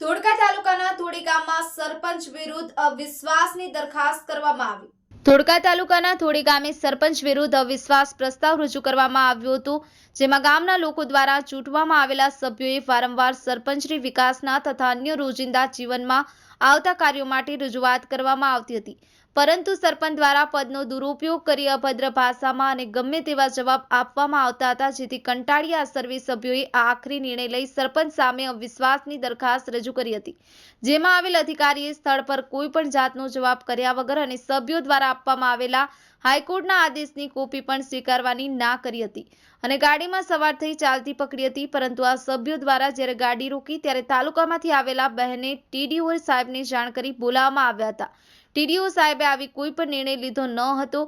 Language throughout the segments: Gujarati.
ધોળકા તાલુકાના ધોળી ગામમાં સરપંચ વિરુદ્ધ અવિશ્વાસની દરખાસ્ત કરવામાં આવી. ધોળકા તાલુકાના ધોળી ગામે સરપંચ વિરુદ્ધ અવિશ્વાસ પ્રસ્તાવ રજૂ કરવામાં આવ્યો હતો, જેમાં ગામના લોકો દ્વારા ચૂંટવામાં આવેલા સભ્યોએ વારંવાર સરપંચની વિકાસના તથા અન્ય રોજિંદા જીવનમાં આવતા કાર્યો માટે રજૂઆત કરવામાં આવતી હતી. પરંતુ સરપંચ દ્વારા પદનો દુરુપયોગ કરી અભદ્ર ભાષામાં અને ગમે તેવા જવાબ આપવામાં આવતા હતા, જેથી કંટાળી આ સર્વે સભ્યોએ આ આખરી નિર્ણય લઈ સરપંચ સામે અવિશ્વાસની દરખાસ્ત રજૂ કરી હતી. જેમાં આવેલ અધિકારીએ સ્થળ પર કોઈ પણ જાતનો જવાબ કર્યા વગર અને સભ્યો દ્વારા આપવામાં આવેલા હાઈકોર્ટના આદેશની કોપી પણ સ્વીકારવાની ના કરી હતી અને ગાડીમાં સવાર થઈ ચાલતી પકડી હતી, પરંતુ આ સભ્યો દ્વારા જ્યારે ગાડી રોકી ત્યારે તાલુકામાંથી આવેલા બહેને ટીડીઓ સાહેબને જાણ કરી બોલાવવામાં આવ્યા હતા. ટીડીઓ સાહેબે આવી કોઈ પણ નિર્ણય લીધો ન હતો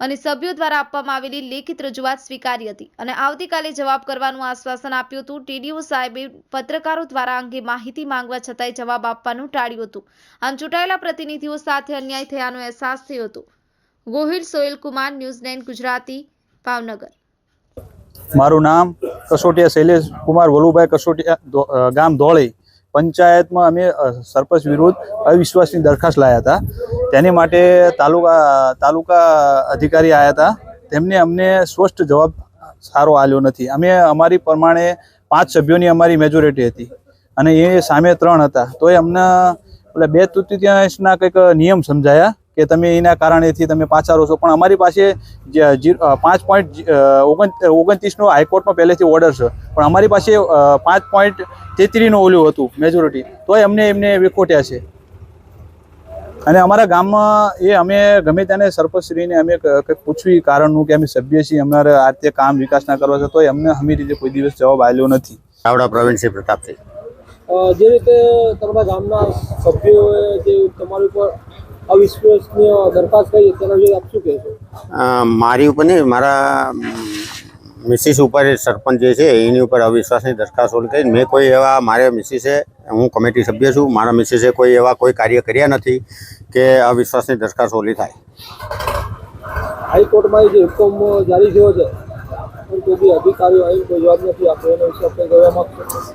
અને સભ્યો દ્વારા આપવામાં આવેલી લેખિત રજૂઆત સ્વીકારી હતી અને આવતીકાલે જવાબ કરવાનું આશ્વાસન આપ્યું હતું. ટીડીઓ સાહેબે પત્રકારો દ્વારા અંગે માહિતી માંગવા છતાંય જવાબ આપવાનું ટાળ્યું હતું. આમ ચૂંટાયેલા પ્રતિનિધિઓ સાથે અન્યાય થયાનો અહેસાસ થયો હતો. Gohil Soyal Kumar news nine Gujarati, Bhavnagar. મારું નામ કસોટિયા શૈલેષ કુમાર વલુભાઈ કસોટિયા ગામ ધોળી. પંચાયતમાં અમે સરપંચ વિરુદ્ધ અવિશ્વાસની દરખાસ્ત લાયા હતા. તેની માટે તાલુકા તાલુકા અધિકારી આવ્યા હતા. તેમને અમને સ્પષ્ટ જવાબ સારો આલ્યો નથી. અમે અમારી પ્રમાણે પાંચ સભ્યોની અમારી મેજોરિટી હતી અને એ સામે ત્રણ હતા. તોય અમને, એટલે બે તૃતીયાંશના કંઈક નિયમ સમજાયા. કે તમે એના કારણેથી તમે પાછા રહો છો. પણ અમારી પાસે પાંચ પોઈન્ટ ઓગણ ઓગણત્રીસનો હાઈકોર્ટનો પહેલેથી ઓર્ડર છે. પણ અમારી પાસે પાંચ પોઈન્ટ તેત્રીસનું ઓલું હતું મેજોરિટી તોય અમને એમને વિખોટ્યા છે. અને અમારા ગામમાં એ અમે ગમે તેને સરપંચશ્રીને અમે પૂછવી કારણનું કે અમે સભ્ય છીએ અમારે આ રીતે કામ વિકાસના કરવા છે તોય અમને અમી રીતે કોઈ દિવસ જવાબ આવ્યો નથી. ચાવડા પ્રવીણસિંહ પ્રતાપસિંહ. જે રીતે તમારા ગામના સભ્યોએ જે તમારી ઉપર અવિશ્વસનીય દરખાસ્ત કરી તેના વિશે આપ શું કહેશો? મારી ઉપર નહીં મારા મિસિસ ઉપર સરપંચ જે છે એની ઉપર અવિશ્વાસની દરખાસ્ત ઓલી કરી. મેં કોઈ એવા મારે મિસિસે હું કમિટી સભ્ય છું મારા મિસિસે કોઈ એવા કોઈ કાર્ય કર્યા નથી કે અવિશ્વાસની દરખાસ્ત ઓલી થાય. હાઈકોર્ટમાં જે હુકમ જારી થયો છે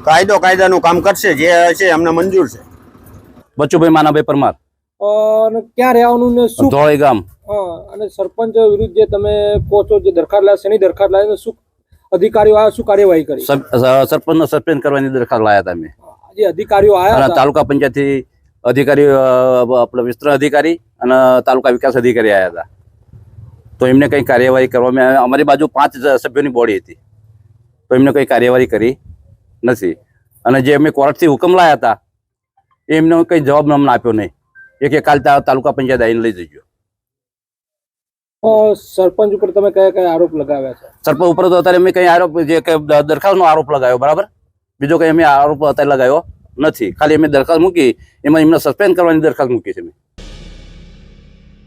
કાયદો કાયદાનું કામ કરશે જે છે એમને મંજૂર છે. બચુભાઈ માનાભાઈ પરમાર. અને ક્યાં રહેવાનું ને શું? ધોળી ગામ. અને સરપંચ વિરુદ્ધ જે તમે કહો છો જે દરખાસ્ત લાયા શેની દરખાસ્ત લાયા શું અધિકારીઓ આવ્યા શું કાર્યવાહી કરી? સરપંચનો સસ્પેન્ડ કરવાની દરખાસ્ત લાયા હતા અમે. જે અધિકારીઓ આવ્યા તાલુકા પંચાયતથી અધિકારી આપણે વિસ્તરણ અધિકારી અને તાલુકા વિકાસ અધિકારી આવ્યા હતા. તો એમને કંઈ કાર્યવાહી કરવામાં આવે- અમારી બાજુ પાંચ સભ્યોની બોડી હતી. તો એમને કંઈ કાર્યવાહી કરી નથી. અને જે અમે કોર્ટથી હુકમ લાયા હતા એ એમને કંઈ જવાબ અમને આપ્યો નહીં. એ કે કાલ તા- તાલુકા પંચાયત આવીને લઈ જજો. સરપંચ ઉપર તમે કયા કયા આરોપ લગાવ્યા છે? સરપંચ ઉપર તો અત્યારે અમે કઈ આરોપ જે દરખાસ્તનો આરોપ લગાવ્યો બરાબર? બીજો કંઈ અમે આરોપ અત્યારે લગાવ્યો નથી. ખાલી અમે દરખાસ્ત મૂકી એમાં એમને સસ્પેન્ડ કરવાની દરખાસ્ત મૂકી છે મેં.